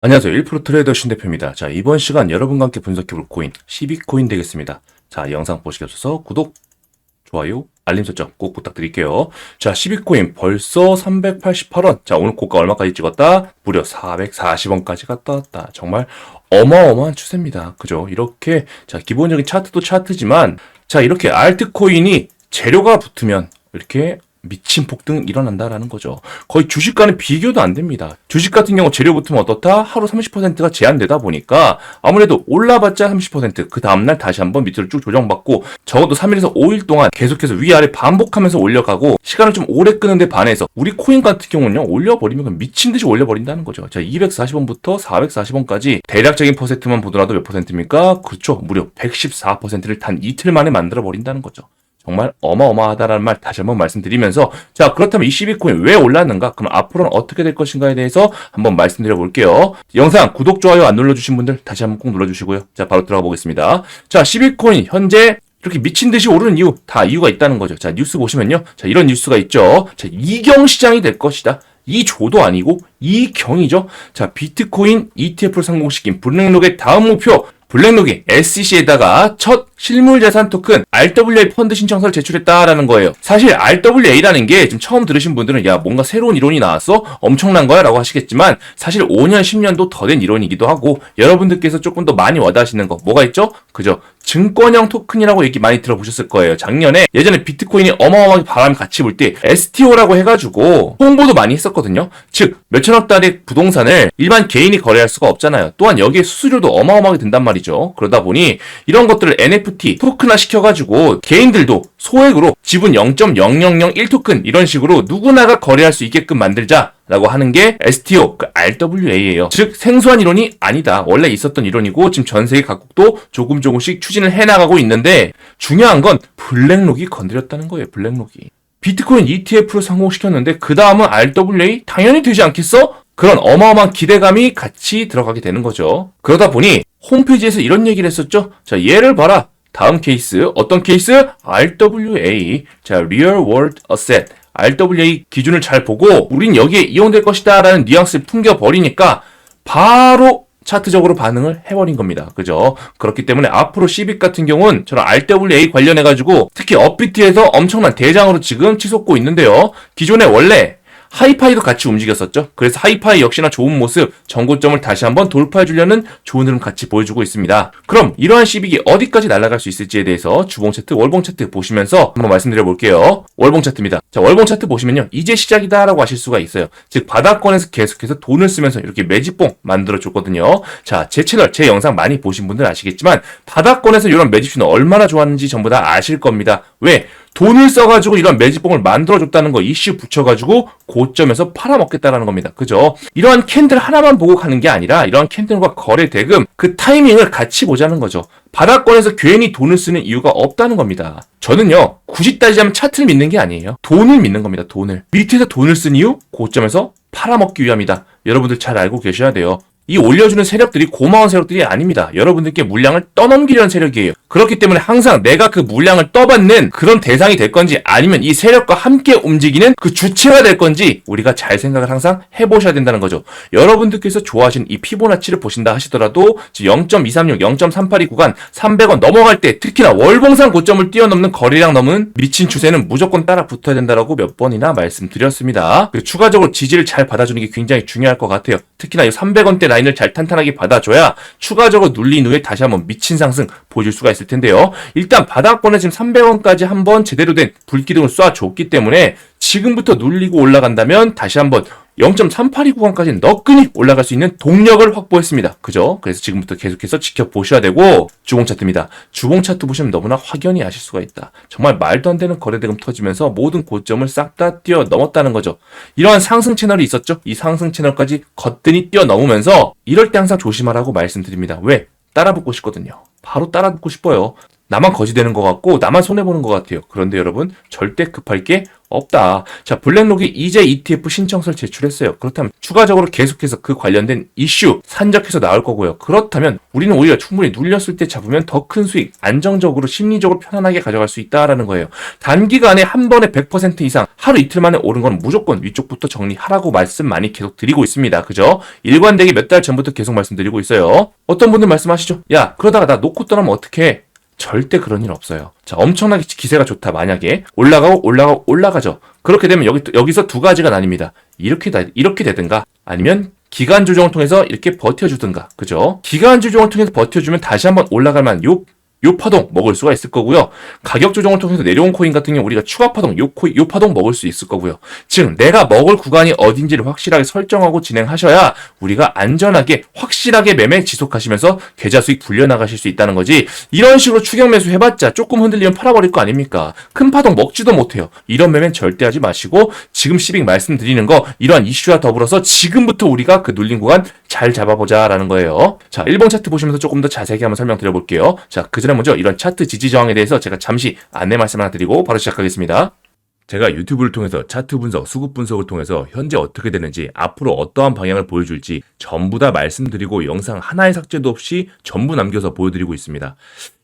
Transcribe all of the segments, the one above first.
안녕하세요. 1% 트레이더 신 대표입니다. 자, 이번 시간 여러분과 함께 분석해볼 코인, 12코인 되겠습니다. 자, 영상 보시기 앞서서 구독, 좋아요, 알림 설정 꼭 부탁드릴게요. 자, 12코인 벌써 388원. 자, 오늘 고가 얼마까지 찍었다? 무려 440원까지 갔다 왔다. 정말 어마어마한 추세입니다. 그죠? 이렇게, 자, 기본적인 차트도 차트지만, 자, 이렇게 알트코인이 재료가 붙으면 이렇게 미친 폭등 일어난다라는 거죠. 거의 주식과는 비교도 안 됩니다. 주식 같은 경우 재료 붙으면 어떻다? 하루 30%가 제한되다 보니까 아무래도 올라봤자 30%, 그 다음날 다시 한번 밑으로 쭉 조정받고 적어도 3일에서 5일 동안 계속해서 위아래 반복하면서 올려가고 시간을 좀 오래 끄는데 반해서 우리 코인 같은 경우는요, 올려버리면 미친 듯이 올려버린다는 거죠. 자, 240원부터 440원까지 대략적인 퍼센트만 보더라도 몇 퍼센트입니까? 그렇죠. 무려 114%를 단 이틀 만에 만들어 버린다는 거죠. 정말 어마어마하다라는 말 다시 한번 말씀드리면서 자 그렇다면 이 12코인 왜 올랐는가? 그럼 앞으로는 어떻게 될 것인가에 대해서 한번 말씀드려 볼게요. 영상 구독 좋아요 안 눌러주신 분들 다시 한번 꼭 눌러주시고요. 자 바로 들어가 보겠습니다. 자 12코인 현재 이렇게 미친 듯이 오르는 이유 다 이유가 있다는 거죠. 자 뉴스 보시면요. 자 이런 뉴스가 있죠. 자 이경 시장이 될 것이다. 이 조도 아니고 이 경이죠. 자 비트코인 ETF를 성공시킨 블랙록의 다음 목표 블랙록이 SEC에다가 첫 실물 자산 토큰 RWA 펀드 신청서를 제출했다라는 거예요. 사실 RWA라는 게 지금 처음 들으신 분들은 야 뭔가 새로운 이론이 나왔어? 엄청난 거야 라고 하시겠지만 사실 5년 10년도 더 된 이론이기도 하고 여러분들께서 조금 더 많이 와닿으시는 거 뭐가 있죠? 그죠? 증권형 토큰이라고 얘기 많이 들어보셨을 거예요. 작년에 예전에 비트코인이 어마어마하게 바람 같이 불 때 STO라고 해가지고 홍보도 많이 했었거든요. 즉 몇천억짜리 부동산을 일반 개인이 거래할 수가 없잖아요. 또한 여기에 수수료도 어마어마하게 든단 말이죠. 그러다 보니 이런 것들을 NFT 토큰화 시켜가지고 개인들도 소액으로 지분 0.0001토큰 이런 식으로 누구나가 거래할 수 있게끔 만들자. 라고 하는 게 STO, 그 RWA예요. 즉 생소한 이론이 아니다. 원래 있었던 이론이고 지금 전 세계 각국도 조금 조금씩 추진을 해나가고 있는데 중요한 건 블랙록이 건드렸다는 거예요. 블랙록이. 비트코인 ETF를 성공시켰는데 그 다음은 RWA 당연히 되지 않겠어? 그런 어마어마한 기대감이 같이 들어가게 되는 거죠. 그러다 보니 홈페이지에서 이런 얘기를 했었죠. 자, 얘를 봐라. 다음 케이스 어떤 케이스? RWA. 자, Real World Asset. RWA 기준을 잘 보고 우린 여기에 이용될 것이다 라는 뉘앙스를 풍겨버리니까 바로 차트적으로 반응을 해버린 겁니다. 그죠? 그렇기 때문에 앞으로 시빅 같은 경우는 저런 RWA 관련해가지고 특히 업비트에서 엄청난 대장으로 지금 치솟고 있는데요. 기존에 원래 하이파이도 같이 움직였었죠. 그래서 하이파이 역시나 좋은 모습, 전고점을 다시 한번 돌파해 주려는 좋은 흐름 같이 보여주고 있습니다. 그럼 이러한 시빅이 어디까지 날아갈 수 있을지에 대해서 주봉 차트, 월봉 차트 보시면서 한번 말씀드려 볼게요. 월봉 차트입니다. 자, 월봉 차트 보시면요. 이제 시작이다라고 하실 수가 있어요. 즉 바닥권에서 계속해서 돈을 쓰면서 이렇게 매집봉 만들어 줬거든요. 자, 제 채널, 제 영상 많이 보신 분들 아시겠지만 바닥권에서 이런 매집수는 얼마나 좋았는지 전부 다 아실 겁니다. 왜? 돈을 써가지고 이런 매집봉을 만들어줬다는 거 이슈 붙여가지고 고점에서 팔아먹겠다라는 겁니다. 그죠? 이러한 캔들 하나만 보고 가는 게 아니라 이러한 캔들과 거래 대금 그 타이밍을 같이 보자는 거죠. 바닥권에서 괜히 돈을 쓰는 이유가 없다는 겁니다. 저는요, 굳이 따지자면 차트를 믿는 게 아니에요. 돈을 믿는 겁니다. 돈을. 밑에서 돈을 쓴 이유? 고점에서 팔아먹기 위함이다. 여러분들 잘 알고 계셔야 돼요. 이 올려주는 세력들이 고마운 세력들이 아닙니다. 여러분들께 물량을 떠넘기려는 세력이에요. 그렇기 때문에 항상 내가 그 물량을 떠받는 그런 대상이 될 건지 아니면 이 세력과 함께 움직이는 그 주체가 될 건지 우리가 잘 생각을 항상 해보셔야 된다는 거죠. 여러분들께서 좋아하시는 이 피보나치를 보신다 하시더라도 0.236, 0.382 구간 300원 넘어갈 때 특히나 월봉상 고점을 뛰어넘는 거래량 넘은 미친 추세는 무조건 따라 붙어야 된다라고 몇 번이나 말씀드렸습니다. 그리고 추가적으로 지지를 잘 받아주는 게 굉장히 중요할 것 같아요. 특히나 이 300원대 라인 을 잘 탄탄하게 받아줘야 추가적으로 눌린 후에 다시 한번 미친 상승 보여줄 수가 있을 텐데요. 일단 바닥권에 지금 300원까지 한번 제대로 된 불기둥을 쏴줬기 때문에 지금부터 눌리고 올라간다면 다시 한번 0.382 구간까지 너끈히 올라갈 수 있는 동력을 확보했습니다. 그죠? 그래서 지금부터 계속해서 지켜보셔야 되고 주봉 차트입니다. 주봉 차트 보시면 너무나 확연히 아실 수가 있다. 정말 말도 안 되는 거래대금 터지면서 모든 고점을 싹 다 뛰어 넘었다는 거죠. 이러한 상승 채널이 있었죠? 이 상승 채널까지 거뜬히 뛰어 넘으면서 이럴 때 항상 조심하라고 말씀드립니다. 왜? 따라 붙고 싶거든요. 바로 따라 붙고 싶어요. 나만 거지되는 것 같고 나만 손해보는 것 같아요. 그런데 여러분 절대 급할 게 없다. 자, 블랙록이 이제 ETF 신청서를 제출했어요. 그렇다면 추가적으로 계속해서 그 관련된 이슈 산적해서 나올 거고요. 그렇다면 우리는 오히려 충분히 눌렸을 때 잡으면 더 큰 수익, 안정적으로 심리적으로 편안하게 가져갈 수 있다라는 거예요. 단기간에 한 번에 100% 이상 하루 이틀 만에 오른 건 무조건 위쪽부터 정리하라고 말씀 많이 계속 드리고 있습니다. 그죠? 일관되게 몇 달 전부터 계속 말씀드리고 있어요. 어떤 분들 말씀하시죠? 야, 그러다가 나 놓고 떠나면 어떡해? 절대 그런 일 없어요. 자, 엄청나게 기세가 좋다. 만약에 올라가고 올라가고 올라가죠. 그렇게 되면 여기 여기서 두 가지가 나뉩니다. 이렇게 다- 이렇게 되든가 아니면 기간 조정을 통해서 이렇게 버텨주든가, 그죠? 기간 조정을 통해서 버텨주면 다시 한번 올라갈 만한 요, 요 파동 먹을 수가 있을 거고요. 가격 조정을 통해서 내려온 코인 같은 경우 우리가 추가 파동, 요 코인, 요 파동 먹을 수 있을 거고요. 즉, 내가 먹을 구간이 어딘지를 확실하게 설정하고 진행하셔야 우리가 안전하게, 확실하게 매매 지속하시면서 계좌 수익 불려나가실 수 있다는 거지. 이런 식으로 추격 매수 해봤자 조금 흔들리면 팔아버릴 거 아닙니까? 큰 파동 먹지도 못해요. 이런 매매는 절대 하지 마시고, 지금 시빅 말씀드리는 거, 이러한 이슈와 더불어서 지금부터 우리가 그 눌린 구간 잘 잡아보자 라는 거예요. 자, 1번 차트 보시면서 조금 더 자세하게 한번 설명드려 볼게요. 자, 그 전에 먼저 이런 차트 지지 저항에 대해서 제가 잠시 안내 말씀 하나 드리고 바로 시작하겠습니다. 제가 유튜브를 통해서 차트 분석, 수급 분석을 통해서 현재 어떻게 되는지, 앞으로 어떠한 방향을 보여줄지 전부 다 말씀드리고 영상 하나의 삭제도 없이 전부 남겨서 보여드리고 있습니다.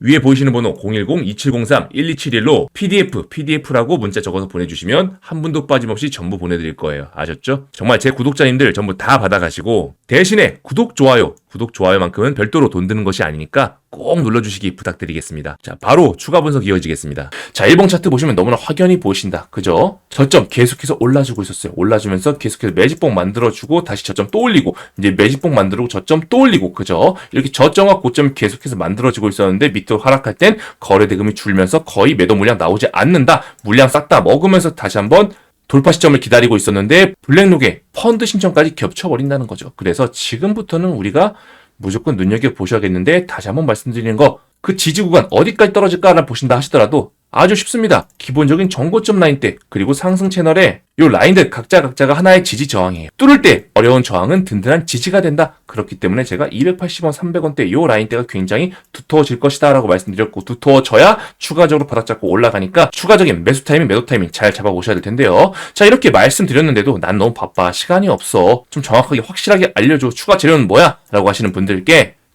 위에 보이시는 번호 010-2703-1271로 PDF, PDF라고 문자 적어서 보내주시면 한 분도 빠짐없이 전부 보내드릴 거예요. 아셨죠? 정말 제 구독자님들 전부 다 받아가시고 대신에 구독, 좋아요, 구독, 좋아요만큼은 별도로 돈 드는 것이 아니니까 꼭 눌러주시기 부탁드리겠습니다. 자, 바로 추가 분석 이어지겠습니다. 자, 1번 차트 보시면 너무나 확연히 보이신다. 그죠? 저점 계속해서 올라주고 있었어요. 올라주면서 계속해서 매집봉 만들어주고 다시 저점 또 올리고 이제 매집봉 만들고 저점 또 올리고 그죠? 이렇게 저점과 고점이 계속해서 만들어지고 있었는데 밑 으로 하락할 땐 거래 대금이 줄면서 거의 매도 물량 나오지 않는다. 물량 싹 다 먹으면서 다시 한번 돌파 시점을 기다리고 있었는데 블랙록에 펀드 신청까지 겹쳐버린다는 거죠. 그래서 지금부터는 우리가 무조건 눈여겨 보셔야겠는데 다시 한번 말씀드리는 거 그 지지 구간 어디까지 떨어질까를 보신다 하시더라도 아주 쉽습니다. 기본적인 정고점 라인대 그리고 상승 채널에 요 라인들 각자 각자가 하나의 지지 저항이에요. 뚫을 때 어려운 저항은 든든한 지지가 된다. 그렇기 때문에 제가 280원, 300원대 요 라인대가 굉장히 두터워질 것이다 라고 말씀드렸고 두터워져야 추가적으로 바닥 잡고 올라가니까 추가적인 매수 타이밍, 매도 타이밍 잘 잡아보셔야 될 텐데요. 자 이렇게 말씀드렸는데도 난 너무 바빠 시간이 없어 좀 정확하게 확실하게 알려줘 추가 재료는 뭐야? 라고 하시는 분들께